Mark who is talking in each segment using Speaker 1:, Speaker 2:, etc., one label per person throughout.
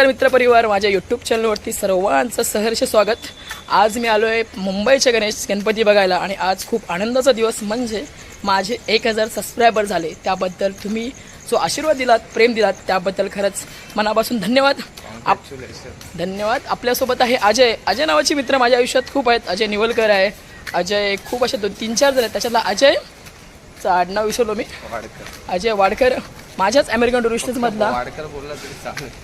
Speaker 1: नमस्कार मित्रपरिवार माझ्या यूट्यूब चॅनलवरती सर्वांचं सहर्ष स्वागत. आज मी आलो आहे मुंबईचे गणेश गणपती बघायला आणि आज खूप आनंदाचा दिवस म्हणजे माझे एक हजार सबस्क्रायबर झाले. त्याबद्दल तुम्ही जो आशीर्वाद दिलात प्रेम दिलात त्याबद्दल खरंच मनापासून धन्यवाद. आप धन्यवाद. आपल्यासोबत आहे अजय. अजय नावाचे मित्र माझ्या आयुष्यात खूप आहेत. अजय निवलकर आहे. अजय खूप असे दोन तीन चार जण आहेत. त्याच्यातला अजय चा आडनाव विसरलो मी. अजय वाडकर. माझ्याच अमेरिकन टुरिस्टमधला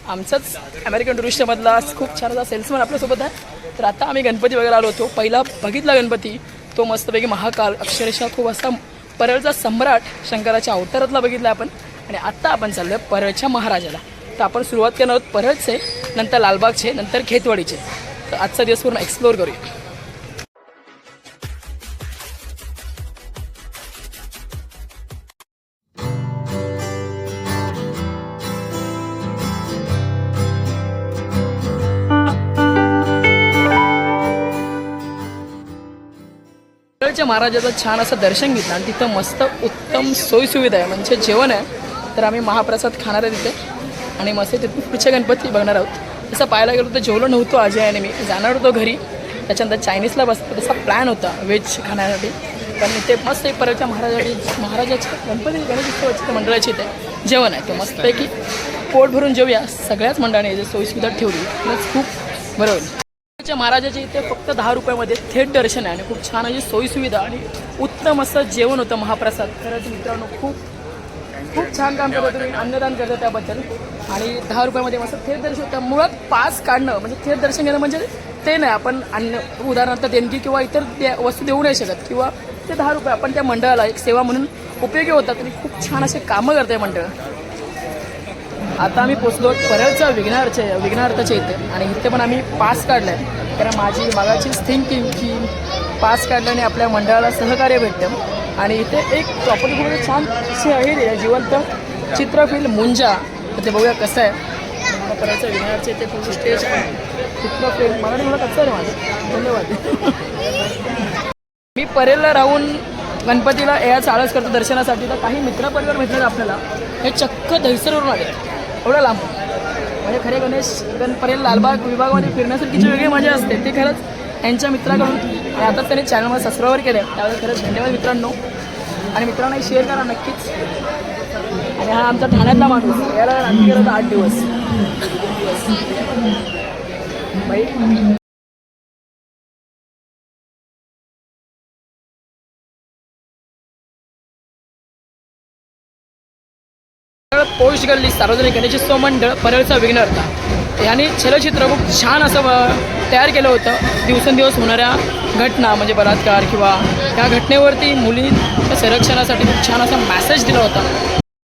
Speaker 1: आमचाच अमेरिकन टुरिस्टमधला खूप छान असा सेल्समन आपल्यासोबत आहे. तर आता आम्ही गणपती वगैरे आलो होतो. पहिला बघितला गणपती. तो मस्तपैकी महाकाल. अक्षरशः खूप असा परळचा सम्राट शंकराच्या अवतारातला बघितला आपण. आणि आत्ता आपण चाललो आहे परळच्या महाराजाला. तर आपण सुरुवात करणार आहोत परळचे नंतर लालबागचे नंतर खेतवाडीचे. तर आजचा दिवस पूर्ण एक्सप्लोअर करूया. परळच्या महाराजाचं छान असं दर्शन घेतलं आणि तिथं मस्त उत्तम सोयीसुविधा आहे. म्हणजे जेवण आहे तर आम्ही महाप्रसाद खाणार आहे तिथे. आणि मस्त तिथून पुढचे गणपती बघणार आहोत. तसं पाहायला गेलो तर जेवलो नव्हतो अजय आणि मी. जाणार होतो घरी. त्याच्यानंतर चायनीजला बस तसा प्लॅन होता व्हेज खाण्यासाठी. पण इथे मस्त एक परळच्या महाराजाची महाराजाच्या गणपती गणेश मंडळाची इथे जेवण आहे. ते मस्तपैकी पोट भरून जेवूया. सगळ्याच मंडळाने याची सोयीसुविधा ठेवली. खूप बरोबर च्या महाराजाच्या इथे फक्त दहा रुपयामध्ये थेट दर्शन आहे आणि खूप छान अशी सोयीसुविधा आणि उत्तम असं जेवण होतं महाप्रसाद. खरंच मित्रांनो खूप खूप छान काम करतो तुम्ही. अन्नदान करता त्याबद्दल. आणि दहा रुपयामध्ये मस्त थेट दर्शन होतं. मुळात पास काढणं म्हणजे थेट दर्शन घेणं म्हणजे ते नाही. आपण अन्न उदाहरणार्थ देणगी किंवा इतर दे- वस्तू देऊ नाही शकत. किंवा ते दहा रुपये आपण त्या मंडळाला एक सेवा म्हणून उपयोगी होतात. आणि खूप छान असे कामं करते मंडळ. आता आम्ही पोचलो परळच्या विघ्नार्थ विघ्नार्थाच्या इथे. आणि इथे पण आम्ही पास काढलं आहे कारण माझी मागाचीच थिंकिंग की पास काढल्याने आपल्या मंडळाला सहकार्य भेटतं. आणि इथे एक प्रॉपर्टी खूप छान अशी आहे रे जिवंत चित्रफिल मुंजा. ते बघूया कसं आहे. परळच्या विघ्नारचे इथे पूर्ण स्टेज आहे. चित्रफिल्म मला मला कसं आहे माझं? धन्यवाद. मी परेलला राहून गणपतीला या चाळस करतो दर्शनासाठी. तर काही मित्रपरिवार भेटतात आपल्याला. हे चक्क दहिसरवरून आले एवढं लांब. म्हणजे खरे गणेश गणपर्यंत लालबाग विभागामध्ये फिरण्यासाठी जी वेगळी मजा असते. ती खरंच त्यांच्या मित्राकडून आणि आता त्यांनी चॅनलमध्ये सबस्क्राईबर केले. त्यावेळेस खरंच धन्यवाद मित्रांनो. आणि मित्रांना शेअर करा नक्कीच. आणि हा आमचा ठाण्यातला माणूस. याला आणखी आठ दिवस. बाई. पोस्ट गल्ली सार्वजनिक गणेशोत्सव मंडळ परळचा विघ्नहर्ता. याने छलचित्र खूप छान असं तयार केलं होतं. दिवसेंदिवस होणाऱ्या घटना म्हणजे बलात्कार किंवा या घटनेवरती मुलींच्या संरक्षणासाठी खूप छान असा मॅसेज दिला होता.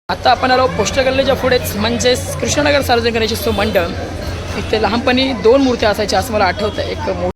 Speaker 1: आता आपण आलो पोस्टर गल्लीच्या पुढेच म्हणजेच कृष्णनगर सार्वजनिक गणेशोत्सव मंडळ. इथे लहानपणी दोन मूर्त्या असायच्या असं मला आठवतं एक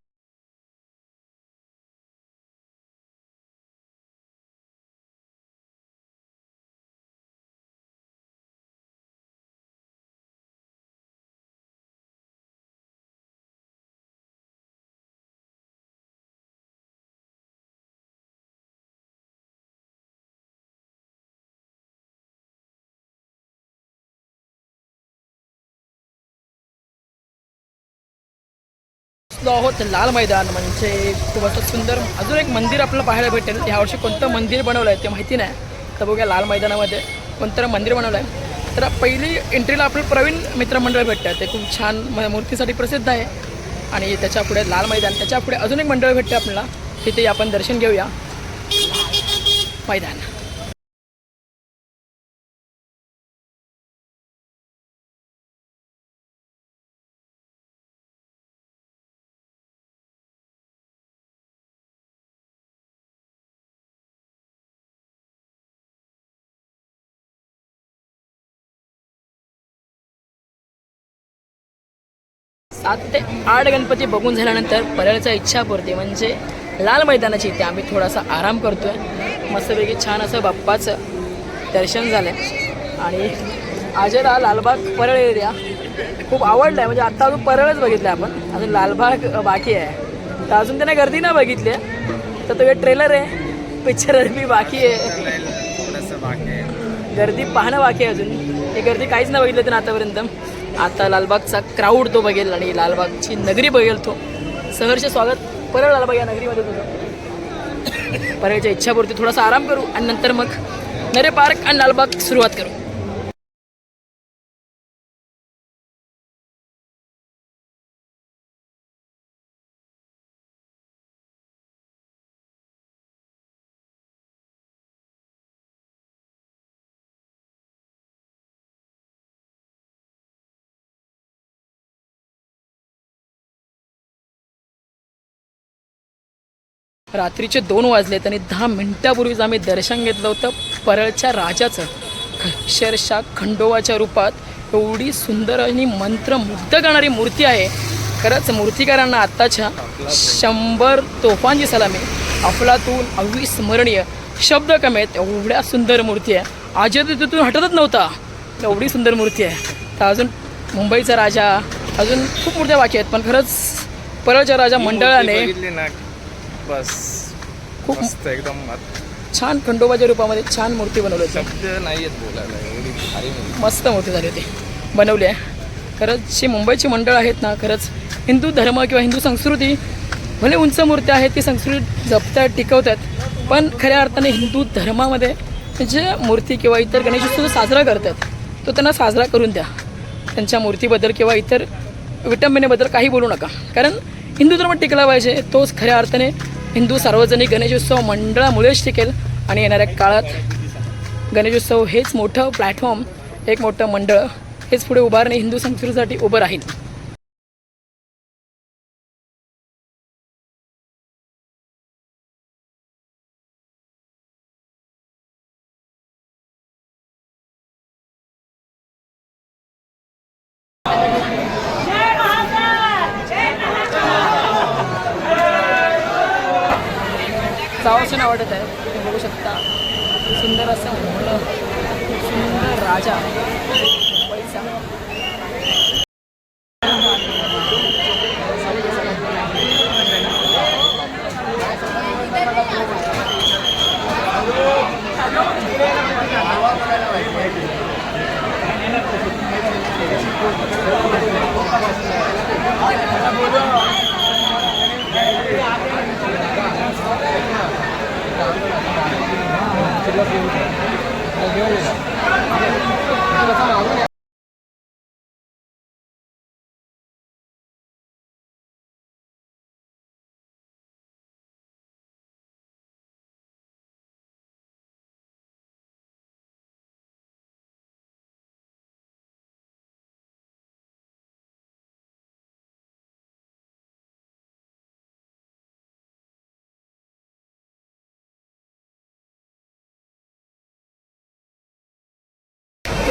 Speaker 1: पोहोचलो आहोत लाल मैदान म्हणजे खूप असं सुंदर. अजून एक मंदिर आपल्याला पाहायला भेटेल. यावर्षी कोणतं मंदिर बनवलं आहे ते माहिती नाही. तर बघूया लाल मैदानामध्ये कोणतं मंदिर बनवलं आहे तर पहिली एंट्रीला आपलं प्रवीण मित्रमंडळ भेटतं ते खूप छान म- मूर्तीसाठी प्रसिद्ध आहे. आणि त्याच्या पुढे लाल मैदान त्याच्या पुढे अजून एक मंडळ भेटतं आपल्याला. तिथे आपण दर्शन घेऊया. मैदान. सात ते आठ गणपती बघून झाल्यानंतर परळचा इच्छापूर्ती म्हणजे लाल मैदानाची इथे आम्ही थोडासा आराम करतोय. मस्तपैकी छान असं बाप्पाचं दर्शन झालं आणि आजेला लालबाग परळ एरिया खूप आवडला आहे म्हणजे आत्ता अजून परळच बघितलं आपण. अजून लालबाग बाकी आहे. तर अजून त्याने गर्दी नाही बघितली. आहे तर तो ट्रेलर आहे. पिक्चर बी बाकी आहे. गर्दी पाहणं बाकी आहे अजून. ही गर्दी काहीच नाही बघितलं तर आतापर्यंत आता लालबागचा क्राऊड तो बघेल आणि लालबागची नगरी बघेल तो. सहर्ष स्वागत. परळ लालबाग या नगरीमध्ये तुझं. परळच्या इच्छापूर्ती थोडासा आराम करू आणि नंतर मग नरे पार्क आणि लालबाग सुरुवात करू. रात्रीचे दोन वाजलेत आणि दहा मिनिटापूर्वीच आम्ही दर्शन घेतलं होतं परळच्या राजाचं. अक्षरशः खंडोबाच्या रूपात एवढी सुंदर आणि मंत्रमुग्ध करणारी मूर्ती आहे. खरंच मूर्तिकारांना आत्ताच्या शंभर तोफांची सलामी. अफलातून अविस्मरणीय शब्द कमी आहेत एवढ्या सुंदर मूर्ती आहे. आजी तर तिथून हटतच नव्हता. एवढी सुंदर मूर्ती आहे. तर अजून मुंबईचा राजा अजून खूप मूर्त्या बाकी आहेत पण खरंच परळच्या राजा मंडळाने
Speaker 2: बस
Speaker 1: खूप
Speaker 2: मस्त एकदम.
Speaker 1: छान खंडोबाच्या रूपामध्ये छान मूर्ती बनवली होती.
Speaker 2: शब्द नाही आहेत बोलायला एवढी भारी मूर्ती.
Speaker 1: मस्त मूर्ती झाली होती. बनवली आहे. खरंच जी मुंबईची मंडळ आहेत ना खरंच हिंदू धर्म किंवा हिंदू संस्कृती भले उंच मूर्त्या आहेत ती संस्कृती जपतात टिकवतात पण खऱ्या अर्थाने हिंदू धर्मामध्ये जे मूर्ती किंवा इतर गणेशोत्सव साजरा करतात तो त्यांना साजरा करून द्या. त्यांच्या मूर्तीबद्दल किंवा इतर विटंबनेबद्दल काही बोलू नका. कारण हिंदू धर्म टिकला पाहिजे तोच खऱ्या अर्थाने हिंदू सार्वजनिक गणेशोत्सव मंडळामुळेच टिकेल आणि येणाऱ्या काळात गणेशोत्सव हेच मोठं प्लॅटफॉर्म एक मोठं मंडळ हेच पुढे उभारणे हिंदू संस्कृतीसाठी उभं राहील. जावंसं नाही वाटत आहे. तुम्ही बघू शकता. सुंदर असं मुलं सुंदर राजा. मुंबईचा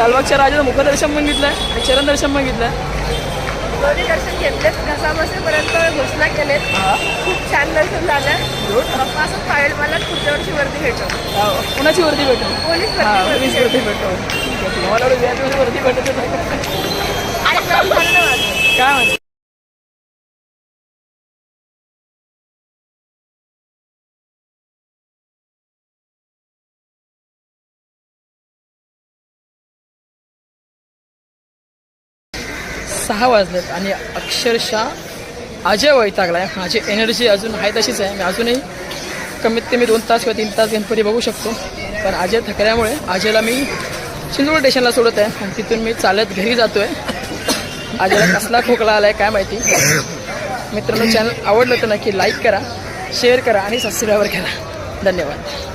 Speaker 1: लालबागच्या राजाचं मुखदर्शन पण घेतलंय आणि चरण दर्शन पण घेतलंय.
Speaker 3: दोन्ही दर्शन घेतलेत. घसा बसेपर्यंत घोषणा केलेत. खूप छान दर्शन झालं असं पाहिजे मला पुढच्या वर्षी वरती भेटू
Speaker 1: कुणाची वरती भेटू?
Speaker 3: पोलीस
Speaker 1: पोलीस वरती भेटू. ठीक आहे, ठीक आहे. मला वरती भेटत. काय सहा वाजलेत आणि अक्षरशः अजय वैतागला आहे. माझी एनर्जी अजून आहे तशीच आहे. मी अजूनही कमीत कमी दोन तास किंवा तीन तास गणपती बघू शकतो. पण अजय थकल्यामुळे अजयला मी चिंचवड स्टेशनला सोडत आहे. आणि तिथून मी चालत घरी जातो आहे अजयला कसला खोकला आला आहे काय माहिती. मित्रांनो चॅनल आवडलं तर नक्की लाईक करा शेअर करा आणि सबस्क्राईबर करा धन्यवाद.